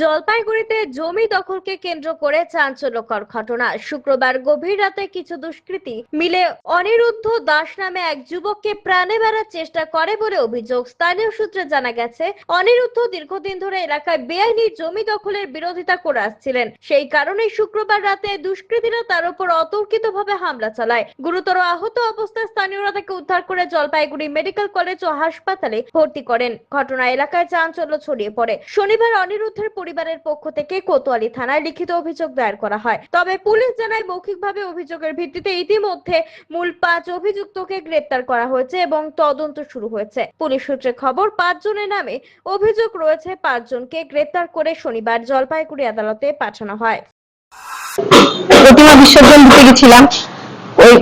জলপাইগুড়িতে জমি দখলকে কেন্দ্র করে চাঞ্চল্যকর ঘটনা। শুক্রবার গভীর রাতে কিছু দুষ্কৃতী মিলে অনিরুদ্ধ দাস নামে এক যুবককে প্রাণে মারার চেষ্টা করে বলে অভিযোগ। স্থানীয় সূত্রে জানা গেছে, অনিরুদ্ধ দীর্ঘদিন ধরে এলাকায় বেআইনি জমি দখলের বিরোধিতা করে আসছিলেন। সেই কারণে শুক্রবার রাতে দুষ্কৃতীরা তার উপর অতর্কিতভাবে হামলা চালায়। গুরুতর আহত অবস্থায় স্থানীয়রা তাকে উদ্ধার করে জলপাইগুড়ি মেডিকেল কলেজ ও হাসপাতালে ভর্তি করেন। ঘটনা এলাকায় চাঞ্চল্য ছড়িয়ে পড়ে। শনিবার অনিরুদ্ধের পরিবারের পক্ষ থেকে কোতোয়ালি থানায় লিখিত অভিযোগ দায়ের করা হয়। তবে পুলিশ জানায়, মৌখিকভাবে অভিযোগের ভিত্তিতে ইতিমধ্যে মূল পাঁচ অভিযুক্তকে গ্রেপ্তার করা হয়েছে এবং তদন্ত শুরু হয়েছে। পুলিশ সূত্রে খবর পাঁচ জনের নামে অভিযোগ রয়েছে, পাঁচজনকে গ্রেপ্তার করে শনিবার জলপাইগুড়ি আদালতে পাঠানো হয়। প্রতিমা বিসর্জন দিতে গেছিলাম। ওই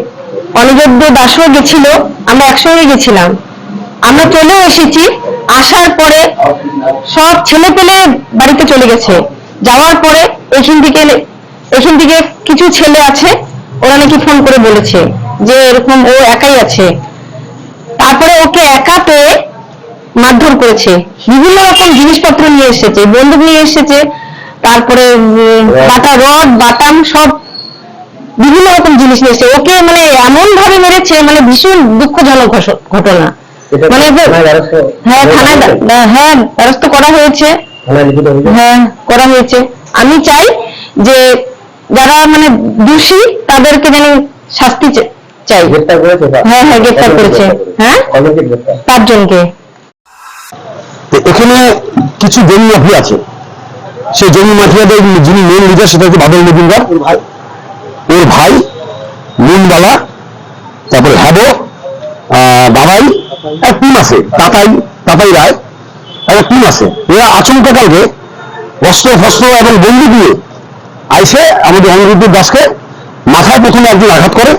অনিরুদ্ধ দাসও গেছিল, আমরা একসঙ্গে গেছিলাম। আমরা চলেও এসেছি। আসার পরে সব ছেলে পেলে বাড়িতে চলে গেছে। যাওয়ার পরে এখান থেকে এখান থেকে কিছু ছেলে আছে ওরা নাকি ফোন করে বলেছে যে এরকম ও একাই আছে। তারপরে ওকে একা পেয়ে মারধর করেছে। বিভিন্ন রকম জিনিসপত্র নিয়ে এসেছে বন্দুক নিয়ে এসেছে তারপরে বাটা রড বাটাম সব বিভিন্ন রকম জিনিস নিয়ে এসেছে। ওকে মানে এমন ভাবে মেরেছে মানে ভীষণ দুঃখজনক ঘটনা। মানে হ্যাঁ থানায় হ্যাঁ দ্বারস্থ করা হয়েছে? হ্যাঁ করা হয়েছে। আমি চাই যে যারা মানে দোষী তাদেরকে যেন শাস্তি চাই। হ্যাঁ, হ্যাঁ, গ্রেপ্তার করেছে। হ্যাঁ? পাঁচজনকে। এখানে কিছু জমি মাফিয়া আছে। সেই জমি মাফিয়াদের যিনি মেন লিডার সেটা হচ্ছে বাদল মজুমদার। ওর ভাই। ওর ভাই নুনবালা তারপরে হ্যাবো আহ, বাবাই। আর টিম আছে? তাতাই তাতাই রায়? একটা টিম আছে? এরা আচমকাকালকে অস্ত্র ফস্ত্র এবং বন্দুক দিয়ে আইসে আমাদের অনিরুদ্ধ দাসকে মাথায় প্রথমে একজন আঘাত করে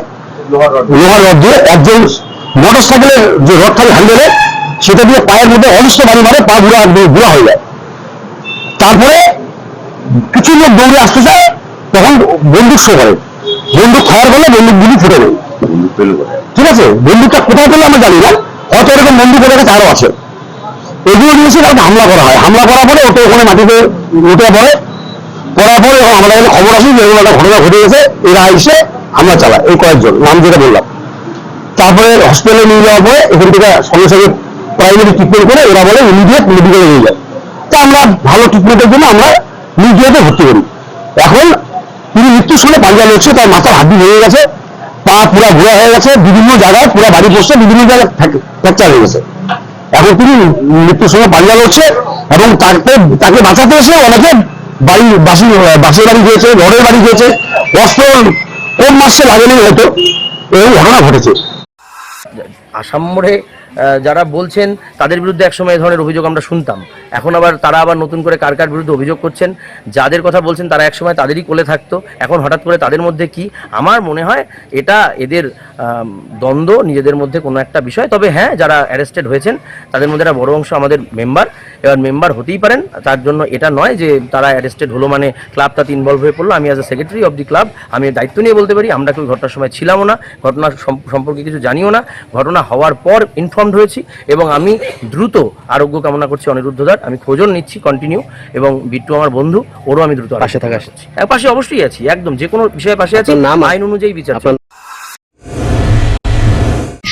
লোহার রড দিয়ে একজন মোটর সাইকেলের যে রড থাকে হ্যান্ডেলে সেটা দিয়ে পায়ের মধ্যে অনিষ্ট বাড়ি মারে পা বুড়া একদম বুড়া হয়ে যায়। তারপরে কিছু লোক দৌড়ে আসতে চায় তখন বন্দুক শো করে। বন্দুক ফায়ার করলে বন্দুক গুলি ফুটে যায়। ঠিক আছে? বন্দুকটা কোথায় পেলে আমরা জানি না। হয়তো এরকম ওদের কাছে আরও আছে। এগুলো নিয়ে এসে তাকে হামলা করা হয়। হামলা করার পরে ওটা ওখানে মাটিতে উঠে পড়ে। পড়ার পরে যখন আমাদের কাছে খবর আসে যে একটা ঘটনা ঘটে গেছে। এরা এসে হামলা চালায়। এই কয়েকজন, নাম যেটা বললাম। তারপরে হসপিটালে নিয়ে যাওয়ার পরে এখান থেকে সঙ্গে সঙ্গে প্রাইমারি ট্রিটমেন্ট করে এরা বলে ইমিডিয়েট মেডিকেলে নিয়ে যায়। তা আমরা ভালো ট্রিটমেন্টের জন্য আমরা মিডিয়াতে ভর্তি করি। এখন তিনি মৃত্যুর সময় পাঞ্জাব হচ্ছে তার মাথার হাড্ডি ভেঙে গেছে। পা পুরা ঘোরা হয়ে গেছে, বিভিন্ন জায়গায় পুরো বাড়ি বসছে বিভিন্ন জায়গায় ফ্র্যাকচার হয়ে গেছে। এখন তিনি মৃত্যুর সময় পাঞ্জা লড়ছে এবং তাকে তাকে বাঁচাতে এসে অনেকে বাড়ি, বাসি, বাসের বাড়ি গিয়েছে, ঘরের বাড়ি গিয়েছে। অস্ত্র কোন মাসে লাগেনি হয়তো, এই ঘটনা ঘটেছে। আসাম মোড়ে যারা বলছেন তাদের বিরুদ্ধে একসময় এই ধরনের অভিযোগ আমরা শুনতাম। এখন আবার তারা আবার নতুন করে কার কার বিরুদ্ধে অভিযোগ করছেন, যাদের কথা বলছেন তারা একসময় তাদেরই কোলে থাকতো। এখন হঠাৎ করে তাদের মধ্যে কি? আমার মনে হয় এটা এদের দ্বন্দ্ব, নিজেদের মধ্যে কোনো একটা বিষয়। তবে হ্যাঁ যারা অ্যারেস্টেড হয়েছেন, তাদের মধ্যে একটা বড় অংশ আমাদের মেম্বার এবার মেম্বার হতেই পারেন, তার জন্য এটা নয় যে তারা অ্যারেস্টেড হলো মানে ক্লাব তাতে ইনভলভ হয়ে পড়ল। আমি as a secretary of the club আমি দায়িত্ব নিয়ে বলতে পারি, আমরা কেউ ঘটনার সময় ছিলামও না, ঘটনা সম্পর্কে কিছু জানিও না। ঘটনা হওয়ার পর ইনফর্মড হয়েছি এবং আমি দ্রুত আরোগ্য কামনা করছি অনিরুদ্ধ অনিরুদ্ধদার আমি খোঁজও নিচ্ছি কন্টিনিউ এবং বিট্টু আমার বন্ধু ওরও আমি দ্রুত পাশে থাকা আসছি পাশে অবশ্যই আছি একদম যে কোনো বিষয়ে পাশে আছি নাম? আইন অনুযায়ী বিচার।